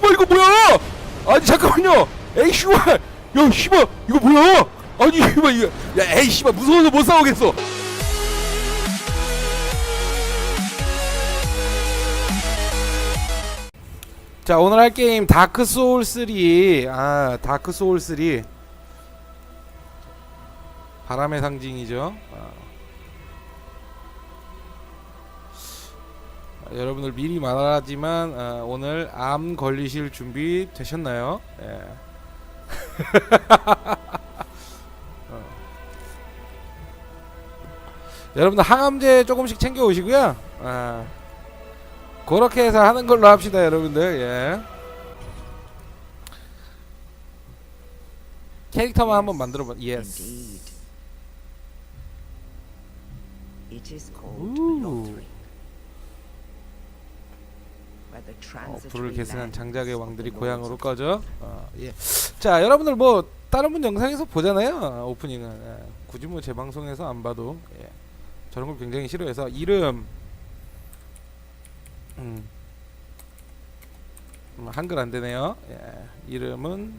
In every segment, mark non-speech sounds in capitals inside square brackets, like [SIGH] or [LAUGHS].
씨발 이거 뭐야? 아니 잠깐만요. 에이 씨발. 야 씨발 이거 뭐야? 아니 씨발 이거 야 에이 씨발 무서워서 못 싸우겠어. 자 오늘 할 게임 다크 소울 3. 아 다크 소울 3. 바람의 상징이죠. 아. 여러분들 미리 말하지만 아, 오늘 암 걸리실 준비 되셨나요? 예. [LAUGHS] 어. 여러분들 항암제 조금씩 챙겨 오시고요. 아, 그렇게 해서 하는 걸로 합시다, 여러분들. 예. 캐릭터만 한번 만들어 봐. 예스. It is called. 어, 불을 계승한 장작의 왕들이 고향으로 꺼져. 어, 예. 자, 여러분들 뭐 다른 분 영상에서 보잖아요. 어, 오프닝은 예. 굳이 뭐 제 방송에서 안 봐도 예. 저런 걸 굉장히 싫어해서 이름 음. 음, 한글 안 되네요. 예. 이름은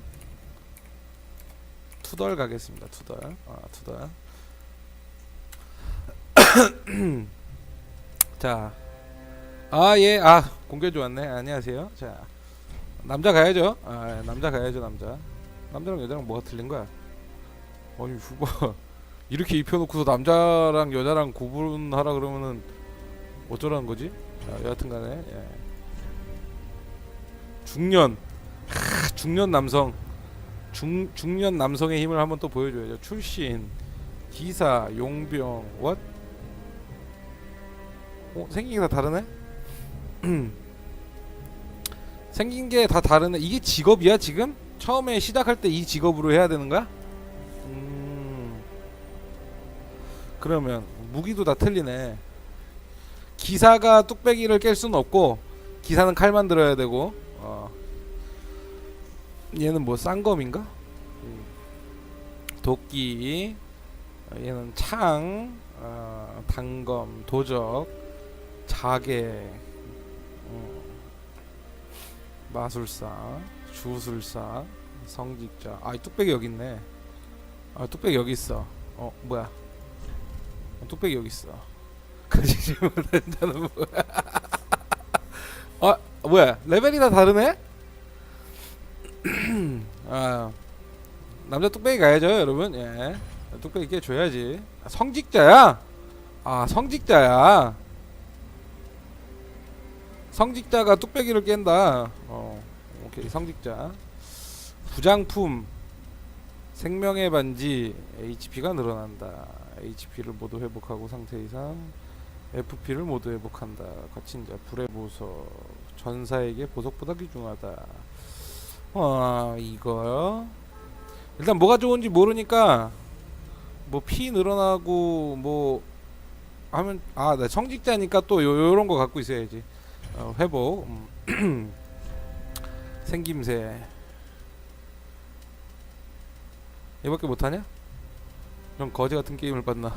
투덜 가겠습니다. 투덜. 어, 투덜. [COUGHS] 자, 아, 예, 아, 공개 좋았네. 안녕하세요. 자, 남자 가야죠. 아, 남자 가야죠, 남자. 남자랑 여자랑 뭐가 틀린 거야? 아니, 후보 [LAUGHS] 이렇게 입혀놓고서 남자랑 여자랑 구분하라 그러면은 어쩌라는 거지? 자, 여하튼간에 예. 중년, 하, 중년 남성, 중 중년 남성의 힘을 한번 또 보여줘야죠. 출신, 기사, 용병, what? 어, 생긴 게 다 다르네? [CLEARS THROAT] 생긴 게 다 다르네. 이게 직업이야 지금? 처음에 시작할 때 이 직업으로 해야 되는 거야? 음. 그러면 무기도 다 틀리네. 기사가 뚝배기를 깰 수는 없고 기사는 칼만 들어야 되고. 어. 얘는 뭐 쌍검인가? 음. 도끼. 어, 얘는 창. 어, 단검, 도적, 자개. 음. 마술사, 주술사, 성직자. 아, 이 뚝배기 여기 있네. 아, 뚝배기 여기 있어. 어, 뭐야? 어, 뚝배기 여기 있어. 가지지 못한 자는 뭐야? 아, 뭐야? 레벨이 다 다르네? [CLEARS THROAT] 아, 남자 뚝배기 가야죠, 여러분. 예, 뚝배기 깨 줘야지. 아, 성직자야? 아, 성직자야. 성직자가 뚝배기를 깬다. 어, 오케이 성직자. 부장품, 생명의 반지, HP가 늘어난다. HP를 모두 회복하고 상태 이상 FP를 모두 회복한다. 거친 자, 불의 보석, 전사에게 보석보다 귀중하다. 아 이거 일단 뭐가 좋은지 모르니까 뭐 피 늘어나고 뭐 하면 아나 성직자니까 또 요, 요런 거 갖고 있어야지. 어, 회복 음. [CLEARS THROAT] 생김새 이밖에 못하냐? 이런 거지 같은 게임을 봤나?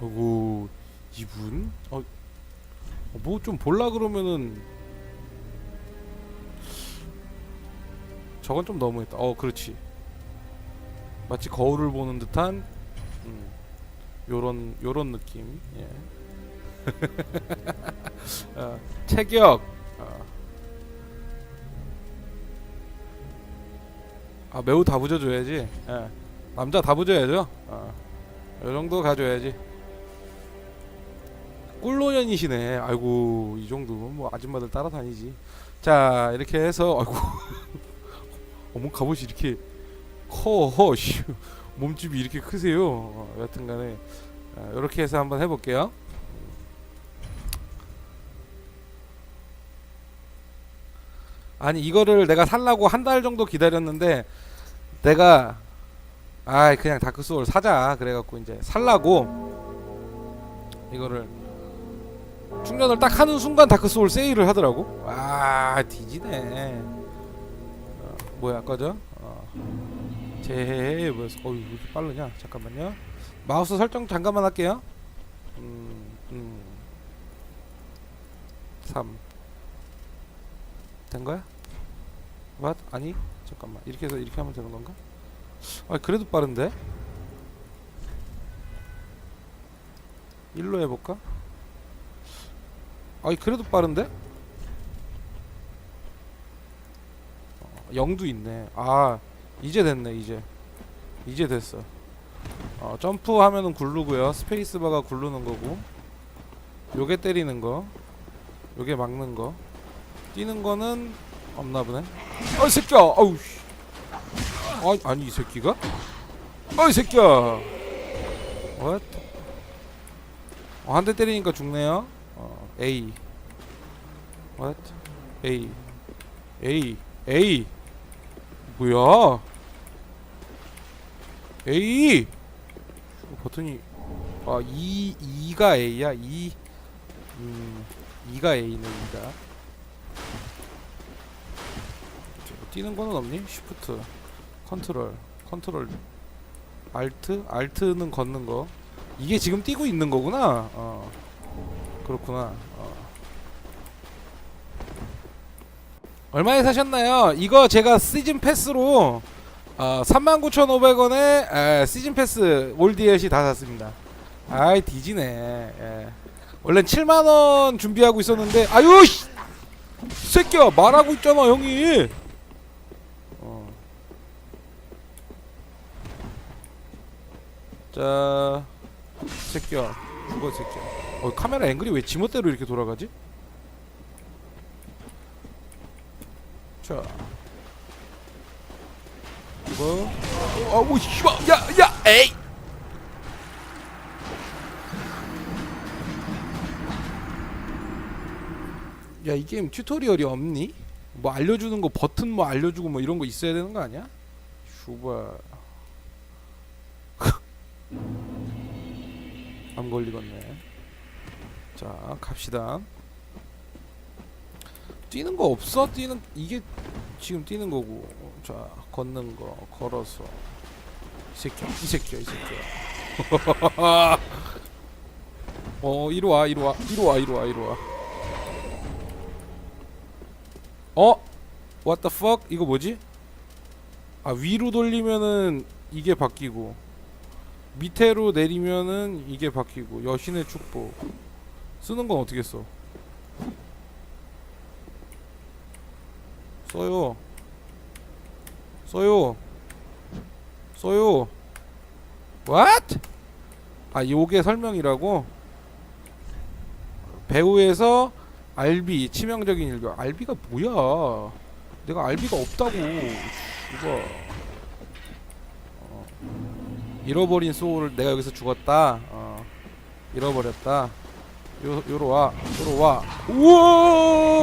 어구 이분? 어, 뭐 좀 볼라 그러면은 저건 좀 너무했다. 어 그렇지. 마치 거울을 보는 듯한 음, 요런 요런 느낌. 예. [LAUGHS] 어, 체격. 어. 아 매우 다 부져줘야지. 예. 남자 다 부져야죠. 어. 요 정도 가져야지. 꿀노년이시네. 아이고 이 정도면 뭐 아줌마들 따라다니지. 자 이렇게 해서 아이고 [LAUGHS] 어머 갑옷이 이렇게 커. [LAUGHS] 씨. 몸집이 이렇게 크세요. 어, 여하튼간에 어, 이렇게 해서 한번 해볼게요. 아니 이거를 내가 살라고 한 달 정도 기다렸는데 내가 아 그냥 다크 소울 사자. 그래갖고 이제 살라고 이거를 충전을 딱 하는 순간 다크 소울 세일을 하더라고. 아 뒤지네. 어, 뭐야 꺼져? 어. 제해 뭐였어? 어이 왜 이렇게 빠르냐? 잠깐만요. 마우스 설정 잠깐만 할게요. 음, 음. 3된 거야? What? 아니 잠깐만 이렇게 해서 이렇게 하면 되는 건가? 아 그래도 빠른데? 일로 해볼까? 아이 그래도 빠른데? 어, 0도 있네 아 이제 됐네 이제 이제 됐어 어, 점프하면은 굴르고요 스페이스바가 굴르는 거고 요게 때리는 거 요게 막는 거 뛰는 거는 없나 보네. 아이 새끼야. 아우 씨. 아니, 아니 이 새끼가? 아이 새끼야. What? 어, 한대 때리니까 죽네요. 어, A. What? A. A. A. 뭐야? A. 어, 버튼이. 아 2, 2가 A야? 2 음, 2가 A는 2다 뭐 뛰는 거는 없니? 쉬프트 컨트롤 컨트롤 알트 알트는 걷는 거 이게 지금 뛰고 있는 거구나 어 그렇구나 어. 얼마에 사셨나요? 이거 제가 시즌 패스로 어, 39,500원에 시즌 패스 올 DLC 다 샀습니다 아이 뒤지네 예. 원래는 7만원 준비하고 있었는데 아유 씨! 이 새끼야 말하고 있잖아 형이 자 새끼야. 죽어 새끼야. 어 카메라 앵글이 왜 지멋대로 이렇게 돌아가지? 자. 이거. 아우 씨발. 야야 에이! 야 이 게임 튜토리얼이 없니? 뭐 알려주는 거 버튼 뭐 알려주고 뭐 이런 거 있어야 되는 거 아니야? 슈바 안 걸리겠네 자 갑시다 뛰는 거 없어? 뛰는 이게 지금 뛰는 거고 자 걷는 거 걸어서 이 새끼야 이 새끼야 이 새끼야 [LAUGHS] 어 이리 와 이리 와 이리 와 이리 와 이리 와 어? What the fuck? 이거 뭐지? 아 위로 돌리면은 이게 바뀌고 밑으로 내리면은 이게 바뀌고 여신의 축복 쓰는 건 어떻게 써? 써요 써요 써요 What? 아 요게 설명이라고? 배우에서 알비 치명적인 일교 알비가 뭐야 내가 알비가 없다고 이거 어. 잃어버린 소울을 내가 여기서 죽었다. 어. 잃어버렸다. 요, 요로 와 요로 와. 우와